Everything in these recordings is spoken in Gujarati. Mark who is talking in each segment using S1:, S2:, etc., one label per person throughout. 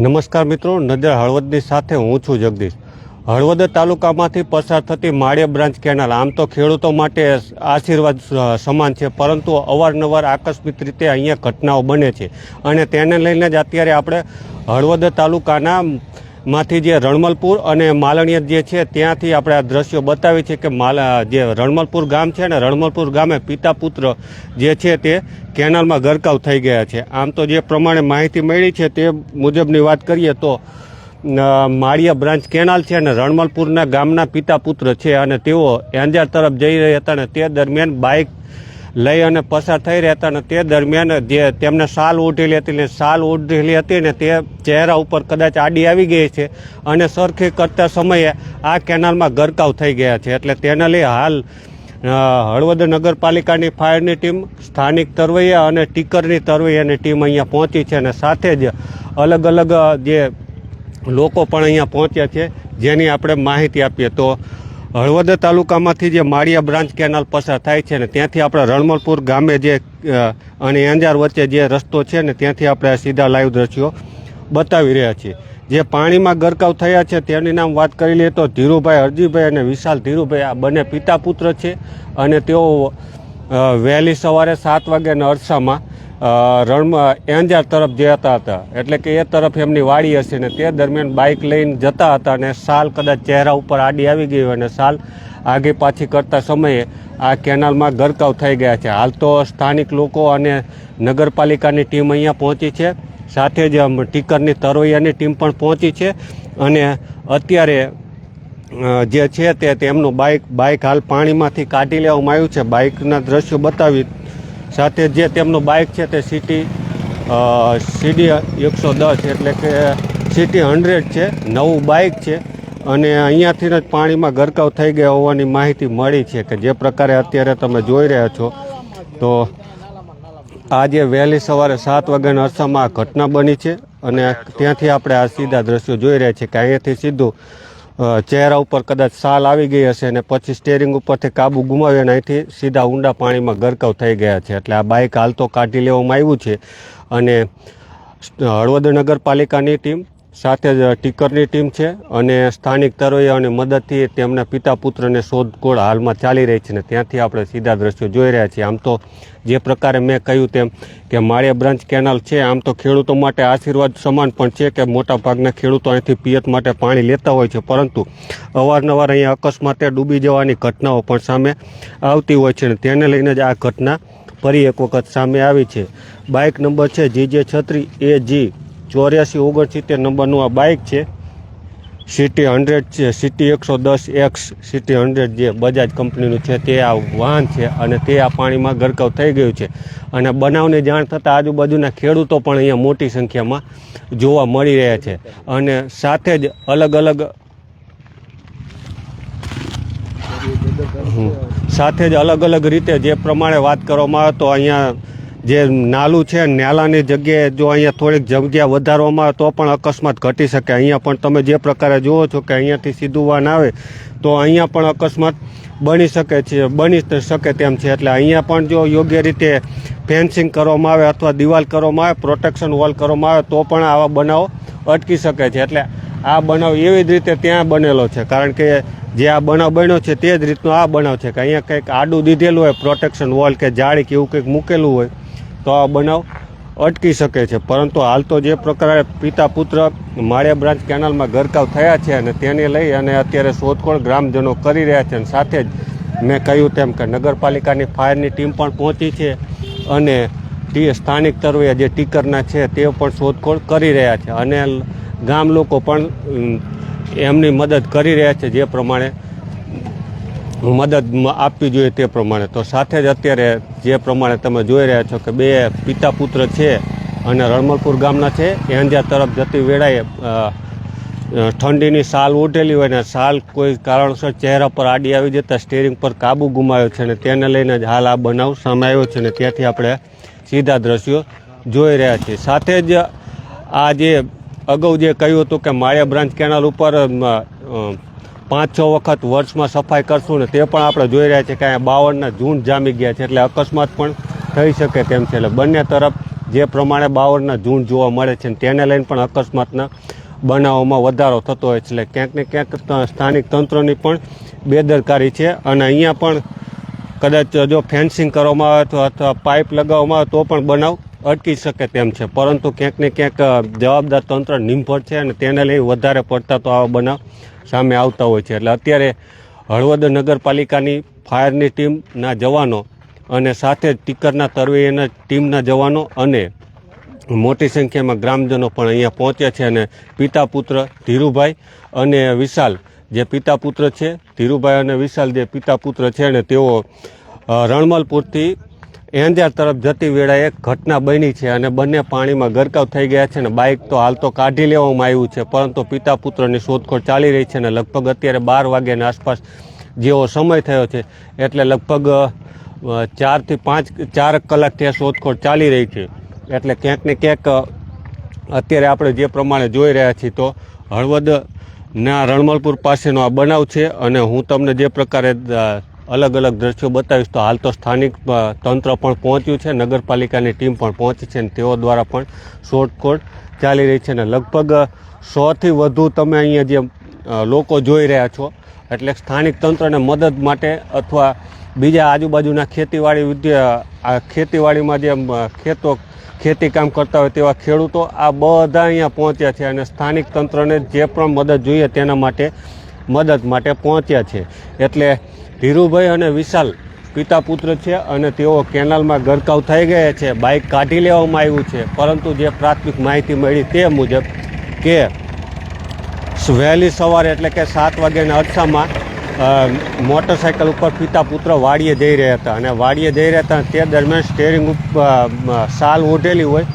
S1: નમસ્કાર મિત્રો, નજર હળવદની સાથે હું છું જગદીશ. હળવદ તાલુકામાંથી પસાર થતી માળિયા બ્રાન્ચ કેનાલ, આમ તો ખેડૂતો માટે આશીર્વાદ સમાન છે, પરંતુ અવારનવાર આકસ્મિક રીતે અહીંયા ઘટનાઓ બને છે. અને તેને લઈને જ અત્યારે આપણે હળવદ તાલુકાના માંથી જે રણમલપુર અને માલણિયત જે છે, ત્યાંથી આપણે આ દ્રશ્યો બતાવી છે કે માલ જે રણમલપુર ગામ છે ને રણમલપુર ગામે પિતા પુત્ર જે છે તે કેનાલમાં ગરકાવ થઈ ગયા છે. આમ તો જે પ્રમાણે માહિતી મળી છે તે મુજબની વાત કરીએ તો માળિયા બ્રાન્ચ કેનાલ છે અને રણમલપુરના ગામના પિતા પુત્ર છે અને તેઓ એંજાર તરફ જઈ રહ્યા હતા અને તે દરમિયાન બાઇક લઈ અને પસાર થઈ રહ્યા હતા અને તે દરમિયાન જે તેમને સાલ ઓઢેલી હતી ને સાલ ઉઢેલી હતી ને તે ચહેરા ઉપર કદાચ આડી આવી ગઈ છે અને સરખી કરતા સમયે આ કેનાલમાં ગરકાવ થઈ ગયા છે. એટલે તેને લઈ હાલ હળવદ નગરપાલિકાની ફાયરની ટીમ, સ્થાનિક તરવૈયા અને ટીકરની તરવૈયાની ટીમ અહીંયા પહોંચી છે અને સાથે જ અલગ અલગ જે લોકો પણ અહીંયા પહોંચ્યા છે, જેની આપણે માહિતી આપીએ તો હળવદ તાલુકામાંથી જે માળિયા બ્રાન્ચ કેનાલ પસાર થાય છે ને ત્યાંથી આપણે રણમલપુર ગામે જે અને અંજાર વચ્ચે જે રસ્તો છે ને ત્યાંથી આપણે સીધા લાઈવ દ્રશ્યો બતાવી રહ્યા છીએ. જે પાણીમાં ગરકાવ થયા છે તેની નામ વાત કરી લઈએ તો ધીરુભાઈ હરજીભાઈ અને વિશાલ ધીરુભાઈ, આ બંને પિતા પુત્ર છે અને તેઓ વહેલી સવારે સાત વાગ્યાના અરસામાં રણમાં એંજાર તરફ જતા હતા. એટલે કે એ તરફ એમની વાડી હશે ને તે દરમિયાન બાઇક લઈને જતા હતા અને સાલ કદાચ ચહેરા ઉપર આડી આવી ગઈ હોય અને સાલ આગે પાછી કરતા સમયે આ કેનાલમાં ગરકાવ થઈ ગયા છે. હાલ તો સ્થાનિક લોકો અને નગરપાલિકાની ટીમ અહીંયા પહોંચી છે. સાથે જ ટીકરની તરોઈયાની ટીમ પણ પહોંચી છે અને અત્યારે જે છે તે તેમનું બાઇક બાઇક હાલ પાણીમાંથી કાઢી લેવામાં આવ્યું છે. બાઇકના દ્રશ્યો બતાવી સાથે જે તેમનું બાઇક છે તે સિટી સીડી એકસો દસ એટલે કે સિટી હંડ્રેડ છે, નવું બાઇક છે અને અહીંયાથી જ પાણીમાં ગરકાવ થઈ ગયા હોવાની માહિતી મળી છે કે જે પ્રકારે અત્યારે તમે જોઈ રહ્યા છો. તો આજે વહેલી સવારે સાત વાગ્યાના અરસામાં આ ઘટના બની છે અને ત્યાંથી આપણે આ સીધા દ્રશ્યો જોઈ રહ્યા છીએ કે અહીંયાથી સીધું ચહેરા ઉપર કદાચ સાલ આવી ગઈ હશે અને પછી સ્ટેરિંગ ઉપરથી કાબુ ગુમાવી અને અહીંથી સીધા ઊંડા પાણીમાં ગરકાવ થઈ ગયા છે. એટલે આ બાઇક હાલ તો કાઢી લેવામાં આવ્યું છે. અને હળવદ નગરપાલિકાની ટીમ સાથે જ ટીકરની ટીમ છે અને સ્થાનિક તરોયાઓની મદદથી તેમના પિતા પુત્રને શોધખોળ હાલમાં ચાલી રહી છે ને ત્યાંથી આપણે સીધા દ્રશ્યો જોઈ રહ્યા છીએ. આમ તો જે પ્રકારે મેં કહ્યું તેમ કે માળિયા બ્રાન્ચ કેનાલ છે, આમ તો ખેડૂતો માટે આશીર્વાદ સમાન પણ છે કે મોટા ભાગના ખેડૂતો અહીંથી પિયત માટે પાણી લેતા હોય છે, પરંતુ અવારનવાર અહીંયા અકસ્માતે ડૂબી જવાની ઘટનાઓ પણ સામે આવતી હોય છે ને તેને લઈને જ આ ઘટના ફરી એક વખત સામે આવી છે. બાઇક નંબર છે જી જે છત્રી એ જી. ચોર્યાસી ઓગણસિત્તેર નંબરનું આ બાઇક છે સિટી હંડ્રેડ છે સિટી એકસો દસ એક્સ સિટી હંડ્રેડ જે બજાજ કંપનીનું છે, તે આ વાહન છે અને તે આ પાણીમાં ગરકાવ થઈ ગયું છે અને બનાવની જાણ થતાં આજુબાજુના ખેડૂતો પણ અહીંયા મોટી સંખ્યામાં જોવા મળી રહ્યા છે અને સાથે જ અલગ અલગ. સાથે જ અલગ અલગ રીતે જે પ્રમાણે વાત કરવામાં આવે તો અહીંયા જે નાલું છે નાલાની જગ્યાએ જો અહીંયા થોડીક જગ્યા વધારવામાં આવે તો પણ અકસ્માત ઘટી શકે. અહીંયા પણ તમે જે પ્રકારે જુઓ છો કે અહીંયાથી સીધું વાન આવે, તો અહીંયા પણ અકસ્માત બની શકે છે, બની શકે તેમ છે. એટલે અહીંયા પણ જો યોગ્ય રીતે ફેન્સિંગ કરવામાં આવે અથવા દિવાલ કરવામાં આવે, પ્રોટેક્શન વોલ કરવામાં આવે, તો પણ આવા બનાવો અટકી શકે છે. એટલે આ બનાવ એવી જ રીતે ત્યાં બનેલો છે. કારણ કે જે આ બનાવ બન્યો છે તે જ રીતનો આ બનાવ છે કે અહીંયા કંઈક આડું દીધેલું હોય, પ્રોટેક્શન વોલ કે જાળી કે એવું કંઈક મૂકેલું હોય તો આ બનાવ અટકી શકે છે. પરંતુ હાલ તો જે પ્રકારે પિતા પુત્ર માળિયા બ્રાન્ચ કેનાલમાં ગરકાવ થયા છે અને તેને લઈ અને અત્યારે શોધખોળ ગ્રામજનો કરી રહ્યા છે અને સાથે જ મેં કહ્યું તેમ કે નગરપાલિકાની ફાયરની ટીમ પણ પહોંચી છે અને તે સ્થાનિક તરવૈયા જે ટીકરના છે તે પણ શોધખોળ કરી રહ્યા છે. અને ગામ લોકો પણ એમની મદદ કરી રહ્યા છે જે પ્રમાણે મદદ આપવી જોઈએ તે પ્રમાણે. તો સાથે જ અત્યારે જે પ્રમાણે તમે જોઈ રહ્યા છો કે બે પિતા પુત્ર છે અને રણમલપુર ગામના છે એંજા તરફ જતી વેળાએ ઠંડીની સાલ ઉઠેલી હોય ને સાલ કોઈ કારણસર ચહેરા પર આડી આવી જતા સ્ટેરિંગ પર કાબુ ગુમાવ્યો છે ને તેને લઈને જ હાલ આ બનાવ સામે આવ્યો છે ને ત્યાંથી આપણે સીધા દ્રશ્યો જોઈ રહ્યા છીએ. સાથે જ આ જે અગાઉ જે કહ્યું હતું કે માળિયા બ્રાન્ચ કેનાલ ઉપર પાંચ છ વખત વર્ષમાં સફાઈ કરશું ને તે પણ આપણે જોઈ રહ્યા છીએ કે અહીંયા બાવળના ઝૂંડ જામી ગયા છે એટલે અકસ્માત પણ થઈ શકે તેમ છે? એટલે બંને તરફ જે પ્રમાણે બાવળના ઝૂંડ જોવા મળે છે તેને લઈને પણ અકસ્માતના બનાવોમાં વધારો થતો હોય છે. એટલે ક્યાંક ને ક્યાંક સ્થાનિક તંત્રની પણ બેદરકારી છે અને અહીંયા પણ કદાચ જો ફેન્સિંગ કરવામાં આવે તો અથવા પાઇપ લગાવવામાં આવે તો પણ બનાવ અટકી શકે તેમ છે. પરંતુ ક્યાંક ને ક્યાંક જવાબદાર તંત્ર નિંભર છે અને તેને લઈ વધારે પડતા તો આવા બનાવ સામે આવતા હોય છે. એટલે અત્યારે હળવદ નગરપાલિકાની ફાયરની ટીમના જવાનો અને સાથે જ ટીકરના તરવૈયાના ટીમના જવાનો અને મોટી સંખ્યામાં ગ્રામજનો પણ અહીંયા પહોંચ્યા છે અને પિતા પુત્ર ધીરુભાઈ અને વિશાલ જે પિતા પુત્ર છે, ધીરુભાઈ અને વિશાલ જે પિતા પુત્ર છે અને તેઓ રણમલપુરથી એંજાર તરફ જતી વેળાએ એક ઘટના બની છે અને બંને પાણીમાં ગરકાવ થઈ ગયા છે અને બાઇક તો હાલ તો કાઢી લેવામાં આવ્યું છે, પરંતુ પિતા પુત્રની શોધખોળ ચાલી રહી છે અને લગભગ અત્યારે બાર વાગ્યાની આસપાસ જેવો સમય થયો છે, એટલે લગભગ ચારથી પાંચ, ચાર કલાકથી આ શોધખોળ ચાલી રહી છે. એટલે ક્યાંક ને ક્યાંક અત્યારે આપણે જે પ્રમાણે જોઈ રહ્યા છીએ તો હળવદના રણમલપુર પાસેનો આ બનાવ છે અને હું તમને જે પ્રકારે અલગ અલગ દ્રશ્યો બતાવીશ તો હાલ તો સ્થાનિક તંત્ર પણ પહોંચ્યું છે, નગરપાલિકાની ટીમ પણ પહોંચી છે અને તેઓ દ્વારા પણ શોર્ટકોટ ચાલી રહી છે અને લગભગ સોથી વધુ તમે અહીંયા જે લોકો જોઈ રહ્યા છો, એટલે સ્થાનિક તંત્રને મદદ માટે અથવા બીજા આજુબાજુના ખેતીવાડી આ ખેતીવાડીમાં જે ખેતો, ખેતી કામ કરતા હોય તેવા ખેડૂતો આ બધા અહીંયા પહોંચ્યા છે અને સ્થાનિક તંત્રને જે પણ મદદ જોઈએ તેના માટે મદદ માટે પહોંચ્યા છે. એટલે ધીરુભાઈ અને વિશાલ પિતા પુત્ર છે અને તેઓ કેનાલમાં ગરકાવ થઈ ગયા છે. બાઇક કાઢી લેવામાં આવ્યું છે. પરંતુ જે પ્રાથમિક માહિતી મળી તે મુજબ કે વહેલી સવારે એટલે કે સાત વાગ્યાના અરસામાં મોટરસાઇકલ ઉપર પિતા પુત્ર વાડીએ જઈ રહ્યા હતા. અને વાડીએ જઈ રહ્યા હતા તે દરમિયાન સ્ટેરિંગ ઉપર સાલ ઓઢેલી હોય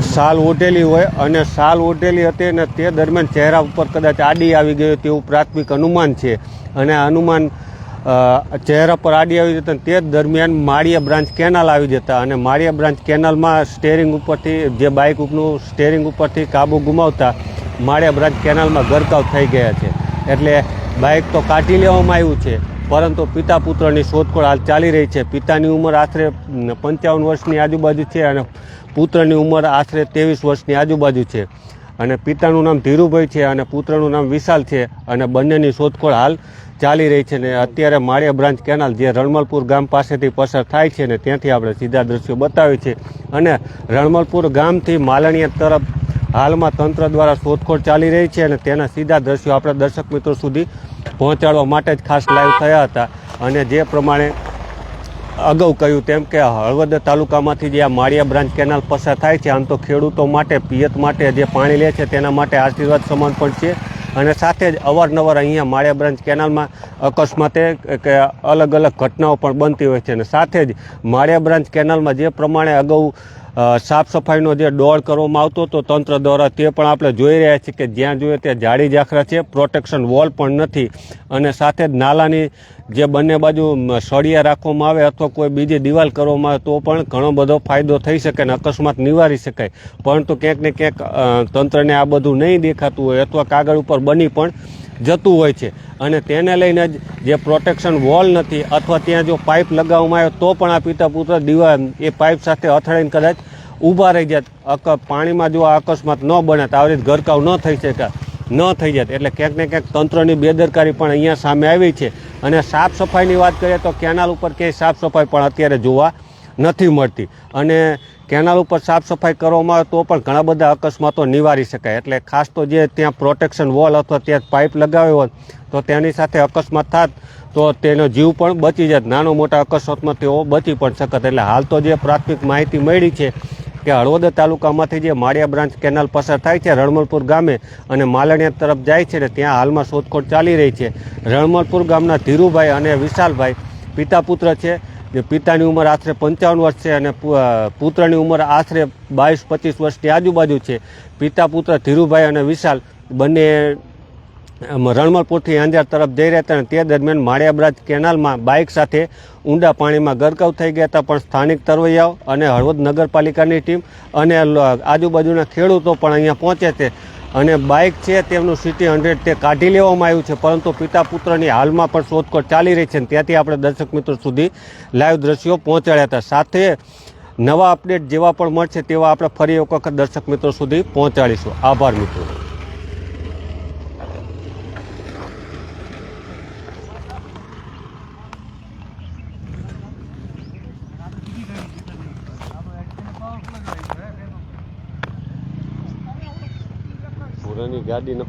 S1: શાલ ઓઢેલી હોય અને શાલ ઓઢેલી હતી અને તે દરમિયાન ચહેરા ઉપર કદાચ આડી આવી ગયું તેવું પ્રાથમિક અનુમાન છે. અને અનુમાન ચહેરા પર આડી આવી જતા તે દરમિયાન માળિયા બ્રાન્ચ કેનાલ આવી જતા અને માળિયા બ્રાન્ચ કેનાલમાં સ્ટેરિંગ ઉપરથી, જે બાઇક ઉપરનું સ્ટેરિંગ ઉપરથી કાબુ ગુમાવતા માળિયા બ્રાન્ચ કેનાલમાં ગરકાવ થઈ ગયા છે. એટલે બાઇક તો કાઢી લેવામાં આવ્યું છે. પરંતુ પિતા પુત્રની શોધખોળ હાલ ચાલી રહી છે. પિતાની ઉંમર આશરે પંચાવન વર્ષની આજુબાજુ છે અને પુત્રની ઉંમર આશરે ત્રેવીસ વર્ષની આજુબાજુ છે. અને પિતાનું નામ ધીરુભાઈ છે અને પુત્રનું નામ વિશાલ છે અને બંનેની શોધખોળ હાલ ચાલી રહી છે ને અત્યારે માળિયા બ્રાન્ચ કેનાલ જે રણમલપુર ગામ પાસેથી પસાર થાય છે ને ત્યાંથી આપણે સીધા દ્રશ્યો બતાવીએ છીએ. અને રણમલપુર ગામથી માલણીયા તરફ હાલમાં તંત્ર દ્વારા શોધખોળ ચાલી રહી છે અને તેના સીધા દ્રશ્યો આપણા દર્શક મિત્રો સુધી પહોંચાડવા માટે જ ખાસ લાઈવ થયા હતા. અને જે પ્રમાણે અગાઉ કહ્યું તેમ કે હળવદ તાલુકામાંથી જે આ માળિયા બ્રાન્ચ કેનાલ પસાર થાય છે, આમ તો ખેડૂતો માટે, પિયત માટે જે પાણી લે છે, તેના માટે આશીર્વાદ સમાન પણ છે. અને સાથે જ અવારનવાર અહીંયા માળિયા બ્રાન્ચ કેનાલમાં અકસ્માતે કે અલગ અલગ ઘટનાઓ પણ બનતી હોય છે. અને સાથે જ માળિયા બ્રાન્ચ કેનાલમાં જે પ્રમાણે અગાઉ સાફ સફાઈનો જે દોડ કરવામાં આવતો હતો, તંત્ર દ્વારા તે પણ આપણે જોઈ રહ્યા છીએ કે જ્યાં જોઈએ ત્યાં જાડી જાખરા છે, પ્રોટેક્શન વોલ પણ નથી અને સાથે જ નાલાની જે બંને બાજુ સળિયા રાખવામાં આવે અથવા કોઈ બીજી દિવાલ કરવામાં આવે તો પણ ઘણો બધો ફાયદો થઈ શકે અને અકસ્માત નિવારી શકાય. પરંતુ ક્યાંક ને ક્યાંક તંત્રને આ બધું નહીં દેખાતું હોય અથવા કાગળ ઉપર બની પણ જતું હોય છે. અને તેને લઈને જ જે પ્રોટેક્શન વોલ નથી અથવા ત્યાં જો પાઇપ લગાવવામાં આવ્યો તો પણ આ પિતા પુત્ર દીવા એ પાઇપ સાથે અથડાઈને કદાચ ઊભા રહી જાય. પાણીમાં જો આ અકસ્માત ન બને તો આવી રીતે ગરકાવ ન થઈ શકે. ન થઈ જાય. એટલે ક્યાંક ને ક્યાંક તંત્રની બેદરકારી પણ અહીંયા સામે આવી છે. અને સાફ સફાઈની વાત કરીએ તો કેનાલ ઉપર ક્યાંય સાફ સફાઈ પણ અત્યારે જોવા નથી મળતી. અને કેનાલ ઉપર સાફ સફાઈ કરવામાં આવે તો પણ ઘણા બધા અકસ્માતો નિવારી શકાય. એટલે ખાસ તો જે ત્યાં પ્રોટેક્શન વોલ અથવા ત્યાં પાઇપ લગાવ્યો હોત, તો તેની સાથે અકસ્માત થાત, તો તેનો જીવ પણ બચી જાત. નાનો મોટા અકસ્માતમાં તેઓ બચી પણ શકત. એટલે હાલ તો જે પ્રાથમિક માહિતી મળી છે કે હળવદ તાલુકામાંથી જે માળિયા બ્રાન્ચ કેનાલ પસાર થાય છે, રણમલપુર ગામે અને માલણિયા તરફ જાય છે ને ત્યાં હાલમાં શોધખોળ ચાલી રહી છે. રણમલપુર ગામના ધીરુભાઈ અને વિશાલભાઈ, પિતા પુત્ર છે. જે પિતાની ઉંમર આશરે પંચાવન વર્ષ છે અને પુત્રની ઉંમર આશરે બાવીસ, પચીસ વર્ષની આજુબાજુ છે. પિતા, પુત્ર, ધીરુભાઈ અને વિશાલ બંને રણમલપુરથી અંજાર તરફ જઈ રહ્યા હતા અને તે દરમિયાન માળિયાબ્રાજ કેનાલમાં બાઇક સાથે ઊંડા પાણીમાં ગરકાવ થઈ ગયા હતા. પણ સ્થાનિક તરવૈયાઓ અને હળવદ નગરપાલિકાની ટીમ અને આજુબાજુના ખેડૂતો પણ અહીંયા પહોંચે છે. અને બાઇક છે તેમનું સિટી હંડ્રેડ તે કાઢી લેવામાં આવ્યું છે, પરંતુ પિતા પુત્રની હાલમાં પણ શોધખોળ ચાલી રહી છે અને ત્યાંથી આપણે દર્શક મિત્રો સુધી લાઈવ દ્રશ્યો પહોંચાડ્યા હતા. સાથે નવા અપડેટ જેવા પણ મળશે તેવા આપણે ફરી એક વખત દર્શક મિત્રો સુધી પહોંચાડીશું. આભાર મિત્રો. નાની ગાડી ન